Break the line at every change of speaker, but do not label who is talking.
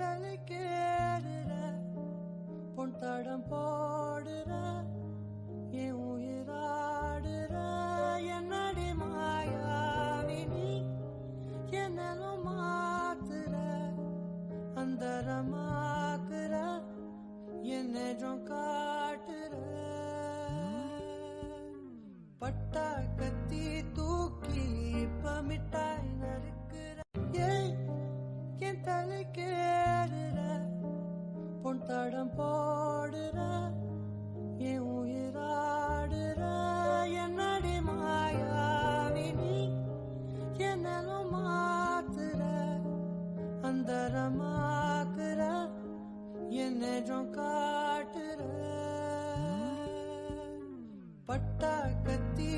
தலை கேடுற பொன் தடம் போடுற என் உயிராடுற. என்னடி மாயாவினி என்னலும் மாத்துற? அந்தரமாக்குற என் காட்டுற. பட்டா என் தலைக்கேறுற பொன் தடம் போடுற என் உயிராடுற என்னடி மாயாவினி என்னலும் மாத்துற அந்தரமாக்குற என் நெஜம் காட்டுற பட்டா கத்தி